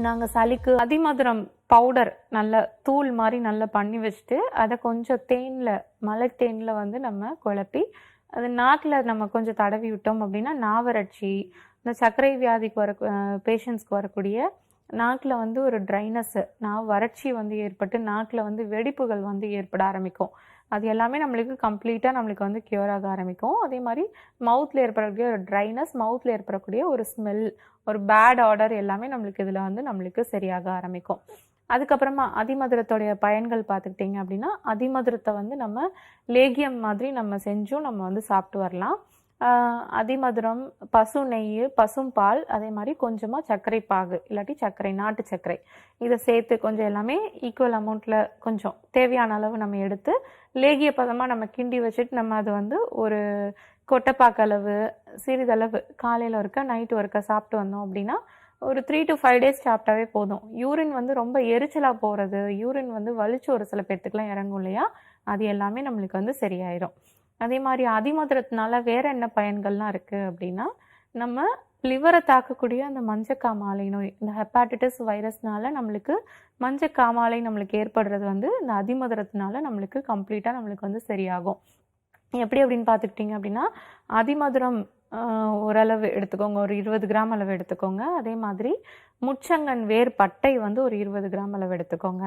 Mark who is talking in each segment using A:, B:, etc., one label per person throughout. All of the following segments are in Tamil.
A: நாங்கள் சளிக்கு அதிமதுரம் பவுடர் நல்ல தூள் மாதிரி நல்லா பண்ணி வச்சுட்டு அதை கொஞ்சம் தேனில் மலை தேனில் வந்து நம்ம குழப்பி அது நாக்கில் நம்ம கொஞ்சம் தடவி விட்டோம் அப்படின்னா நாவறட்சி இந்த சர்க்கரை வியாதிக்கு வர பேஷண்ட்ஸ்க்கு வரக்கூடிய நாக்கில் வந்து ஒரு ட்ரைனஸ்ஸு நான் வறட்சி வந்து ஏற்பட்டு நாக்கில் வந்து வெடிப்புகள் வந்து ஏற்பட ஆரம்பிக்கும். அது எல்லாமே நம்மளுக்கு கம்ப்ளீட்டாக நம்மளுக்கு வந்து க்யூர் ஆக ஆரம்பிக்கும். அதே மாதிரி மவுத்தில் ஏற்படக்கூடிய ஒரு ட்ரைனஸ் மவுத்தில் ஏற்படக்கூடிய ஒரு ஸ்மெல் ஒரு பேட் ஆர்டர் எல்லாமே நம்மளுக்கு இதில் வந்து நம்மளுக்கு சரியாக ஆரம்பிக்கும். அதுக்கப்புறமா அதிமதுரத்தோடைய பயன்கள் பார்த்துக்கிட்டிங்க அப்படின்னா அதிமதுரத்தை வந்து நம்ம லேகியம் மாதிரி நம்ம செஞ்சும் நம்ம வந்து சாப்பிட்டு வரலாம். அதிமதுரம் பசு நெய் பசும் பால் அதே மாதிரி கொஞ்சமாக சர்க்கரை பாகு இல்லாட்டி சர்க்கரை நாட்டு சர்க்கரை. இதை சேர்த்து கொஞ்சம் எல்லாமே ஈக்குவல் அமௌண்ட்டில் கொஞ்சம் தேவையான அளவு நம்ம எடுத்து லேகிய பதமாக நம்ம கிண்டி வச்சுட்டு நம்ம அது வந்து ஒரு கொட்டைப்பாக்கு அளவு சிறிதளவு காலையில் ஒருக்க நைட்டு ஒருக்க சாப்பிட்டு வந்தோம் அப்படின்னா ஒரு த்ரீ டு ஃபைவ் டேஸ் சாப்பிட்டாவே போதும். யூரின் வந்து ரொம்ப எரிச்சலாக போகிறது யூரின் வந்து வலிச்சு ஒரு சில பேர்த்துக்குலாம் இறங்கும் இல்லையா? அது எல்லாமே நம்மளுக்கு வந்து சரியாயிடும் அதே மாதிரி அதிமதுரத்தினால வேற என்ன பயன்கள்லாம் இருக்குது அப்படின்னா நம்ம லிவரை தாக்கக்கூடிய அந்த மஞ்சக்காமாலை நோய் இந்த ஹெப்பாட்டிட்டிஸ் வைரஸ்னால நம்மளுக்கு மஞ்சக்காமாலை நம்மளுக்கு ஏற்படுறது வந்து இந்த அதிமதுரத்தினால நம்மளுக்கு கம்ப்ளீட்டாக நம்மளுக்கு வந்து சரியாகும். எப்படி அப்படின்னு பார்த்துக்கிட்டிங்க அப்படின்னா அதிமதுரம் ஓரளவு எடுத்துக்கோங்க ஒரு இருபது கிராம் அளவு எடுத்துக்கோங்க. அதே மாதிரி முச்சங்கன் வேர் பட்டை வந்து ஒரு இருபது கிராம் அளவு எடுத்துக்கோங்க.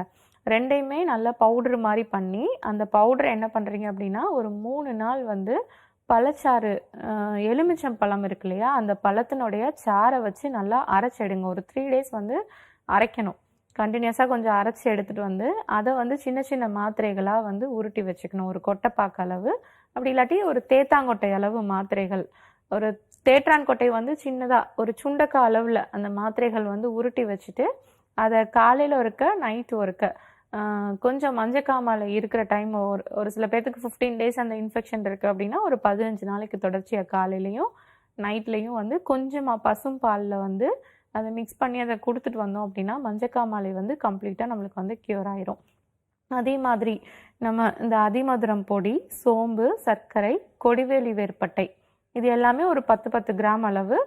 A: ரெண்டையுமே நல்லா பவுடர் மாதிரி பண்ணி அந்த பவுடர் என்ன பண்ணுறீங்க அப்படின்னா ஒரு மூணு நாள் வந்து பழச்சாறு எலுமிச்சம் பழம் இருக்கு இல்லையா அந்த பழத்தினுடைய சாறை வச்சு நல்லா அரைச்செடுங்க ஒரு த்ரீ டேஸ் வந்து அரைக்கணும். கண்டினியூஸாக கொஞ்சம் அரைச்சி எடுத்துகிட்டு வந்து அதை வந்து சின்ன சின்ன மாத்திரைகளாக வந்து உருட்டி வச்சுக்கணும். ஒரு கொட்டைப்பாக்கு அளவு. அப்படி இல்லாட்டி ஒரு தேத்தாங்கொட்டை அளவு மாத்திரைகள். ஒரு தேற்றான் கொட்டை வந்து சின்னதாக ஒரு சுண்டக்கா அளவில் அந்த மாத்திரைகள் வந்து உருட்டி வச்சுட்டு அதை காலையில் ஒருக்க நைட்டு ஒருக்க கொஞ்சம் மஞ்சக்காமால இருக்கிற டைம் ஒரு ஒரு சில பேர்த்துக்கு ஃபிஃப்டீன் டேஸ் அந்த இன்ஃபெக்ஷன் இருக்குது அப்படின்னா ஒரு பதினஞ்சு நாளைக்கு தொடர்ச்சியாக காலையிலையும் நைட்லேயும் வந்து கொஞ்சமாக பசும் பாலில் வந்து அதை மிக்ஸ் பண்ணி அதை கொடுத்துட்டு வந்தோம் அப்படின்னா மஞ்சக்காமாலை வந்து கம்ப்ளீட்டாக நம்மளுக்கு வந்து க்யூர் ஆயிரும். அதே மாதிரி நம்ம இந்த அதிமதுரம் பொடி சோம்பு சர்க்கரை கொடிவேலி வேர்பட்டை இது எல்லாமே ஒரு பத்து பத்து கிராம் அளவு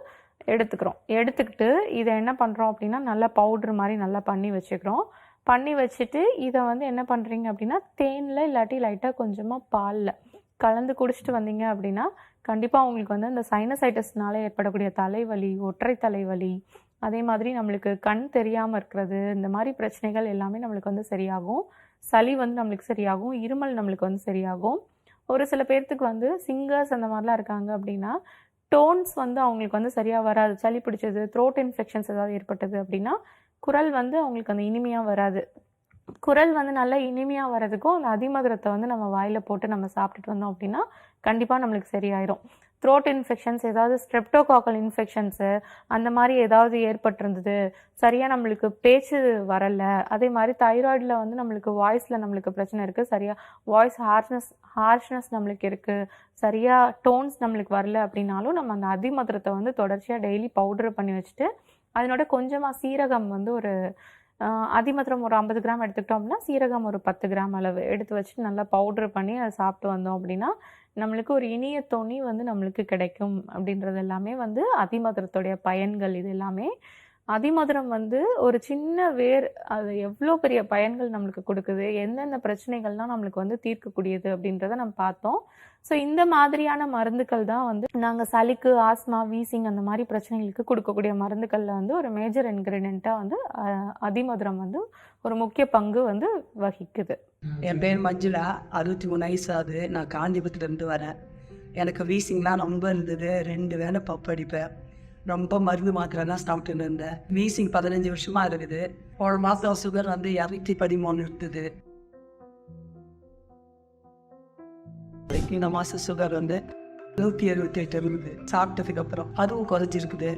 A: எடுத்துக்கிறோம். எடுத்துக்கிட்டு இதை என்ன பண்ணுறோம் அப்படின்னா நல்லா பவுட்ரு மாதிரி நல்லா பண்ணி வச்சுக்கிறோம். பண்ணி வச்சுட்டு இதை வந்து என்ன பண்ணுறீங்க அப்படின்னா தேனில் இல்லாட்டி லைட்டாக கொஞ்சமாக பாலில் கலந்து குடிச்சிட்டு வந்தீங்க அப்படின்னா கண்டிப்பாக உங்களுக்கு வந்து இந்த சைனசைட்டஸ்னால ஏற்படக்கூடிய தலைவலி ஒற்றை தலைவலி அதே மாதிரி நம்மளுக்கு கண் தெரியாமல் இருக்கிறது இந்த மாதிரி பிரச்சனைகள் எல்லாமே நம்மளுக்கு வந்து சரியாகும். சளி வந்து நம்மளுக்கு சரியாகும். இருமல் நம்மளுக்கு வந்து சரியாகும். ஒரு சில பேர்த்துக்கு வந்து சிங்கர்ஸ் அந்த மாதிரிலாம் இருக்காங்க அப்படின்னா டோன்ஸ் வந்து அவங்களுக்கு வந்து சரியாக வராது. சளி பிடிச்சது த்ரோட் இன்ஃபெக்ஷன்ஸ் ஏதாவது ஏற்பட்டது அப்படின்னா குரல் வந்து அவங்களுக்கு அந்த இனிமையாக வராது. குரல் வந்து நல்லா இனிமையாக வர்றதுக்கும் அந்த அதிமதுரத்தை வந்து நம்ம வாயில் போட்டு நம்ம சாப்பிட்டுட்டு வந்தோம் அப்படின்னா கண்டிப்பாக நம்மளுக்கு சரியாயிரும். த்ரோட் இன்ஃபெக்ஷன்ஸ் ஏதாவது ஸ்ட்ரெப்டோகாக்கல் இன்ஃபெக்ஷன்ஸு அந்த மாதிரி ஏதாவது ஏற்பட்டிருந்தது. சரியாக நம்மளுக்கு பேச்சு வரலை. அதே மாதிரி தைராய்டில் வந்து நம்மளுக்கு வாய்ஸில் நம்மளுக்கு பிரச்சனை இருக்குது சரியாக வாய்ஸ் ஹார்ஷ்னஸ் ஹார்ஷ்னஸ் நம்மளுக்கு இருக்குது சரியாக டோன்ஸ் நம்மளுக்கு வரல அப்படின்னாலும் நம்ம அந்த அதிமதுரத்தை வந்து தொடர்ச்சியாக டெய்லி பவுடர் பண்ணி வச்சுட்டு அதனோட கொஞ்சமாக சீரகம் வந்து ஒரு அதிமதுரம் ஒரு ஐம்பது கிராம் எடுத்துக்கிட்டோம்னா சீரகம் ஒரு பத்து கிராம் அளவு எடுத்து வச்சுட்டு நல்லா பவுடர் பண்ணி அதை சாப்பிட்டு வந்தோம் அப்படின்னா நம்மளுக்கு ஒரு இனிய தொனி வந்து நம்மளுக்கு கிடைக்கும் அப்படின்றது எல்லாமே வந்து அதிமதுரத்துடைய பயன்கள் இது எல்லாமே. அதிமதுரம் வந்து ஒரு சின்ன வேர் அது எவ்வளோ பெரிய பயன்கள் நம்மளுக்கு கொடுக்குது எந்தெந்த பிரச்சனைகள்லாம் நம்மளுக்கு வந்து தீர்க்கக்கூடியது அப்படின்றத நம்ம பார்த்தோம். ஸோ இந்த மாதிரியான மருந்துகள் தான் வந்து நாங்கள் சளிக்கு ஆஸ்மா வீசிங் அந்த மாதிரி பிரச்சனைகளுக்கு கொடுக்கக்கூடிய மருந்துகளில் வந்து ஒரு மேஜர் இன்க்ரீடியண்ட்டாக வந்து அதிமதுரம் வந்து ஒரு முக்கிய பங்கு வந்து வகிக்குது.
B: என் பேர் மஞ்சுளா. அறுபத்தி மூணு வயசு ஆகுது. நான் காஞ்சிபுரத்துலேருந்து வரேன். எனக்கு வீசிங்லாம் ரொம்ப இருந்தது. ரெண்டு வேளை பப்படிப்பேன் ரொம்ப மருந்து மாத்திரை தான் சாப்பிட்டுட்டு இருந்தேன். வீசிங் பதினஞ்சு வருஷமாக இருக்குது. ஒரு மாதம் சுகர் வந்து இரநூத்தி பதிமூணு இருந்தது. இந்த மாதம் சுகர் வந்து நூற்றி எழுபத்தி எட்டு இருக்குது சாப்பிட்டதுக்கு அப்புறம் அதுவும் குறைஞ்சிருக்குது.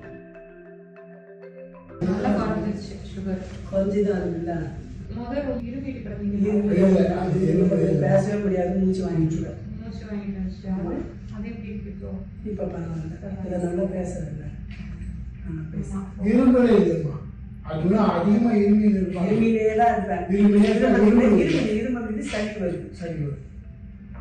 B: பேசவே முடியாது. மூச்சு வாங்கிட்டு இப்போ? பரவாயில்ல. இதை நல்லா பேசுறேன்
C: இரும்பலே இல்லைம்மா அதுதான் அதிகமா இருமி இருப்பாங்க
B: இருமிலே தான் இருப்பேன்.
C: இருமிலே தான்
B: இருமல்
C: இருமல்
B: இருமல் இருமல் இது சளி வருது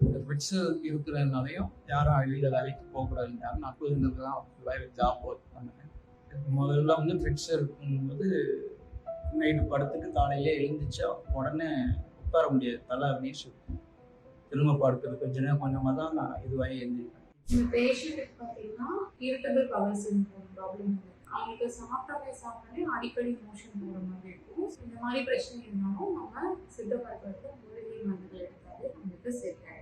D: இந்த ஃபிட்ஸு இருக்கிறதுனாலையும் யாரும் வெளியில வேலைக்கு போகக்கூடாதுன்றாங்க நான் புதுநது தான் வேலை ஜாப் ஒர்க் பண்ணேன் முதல்ல வந்து பிரிட்ஸ் இருக்கும்போது நைட்டு படுத்துட்டு காலையில எழுந்துச்சா உடனே உட்கார முடியாது. தலை அப்படியே சுற்றும் திரும்ப படுக்கிறது கொஞ்ச நேரம் கொஞ்சமாக தான் நான் இதுவாகி எழுந்திருக்கேன்
E: இந்த பேஷண்ட்டுக்கு பார்த்தீங்கன்னா இரிட்டபிள் பவர் சிண்ட்ரோம் ப்ராப்ளம் அவங்களுக்கு சாப்பிட்டாலே சாப்பிட்டாலே அடிக்கடி மோஷன் போகிற மாதிரி இருக்கும். இந்த மாதிரி பிரச்சனை இருந்தாலும் நம்ம சித்த மருத்துவத்தில் மூலிகை மருந்துகள் எடுத்தாலே நம்மளுக்கு செட் சரியாயிடும்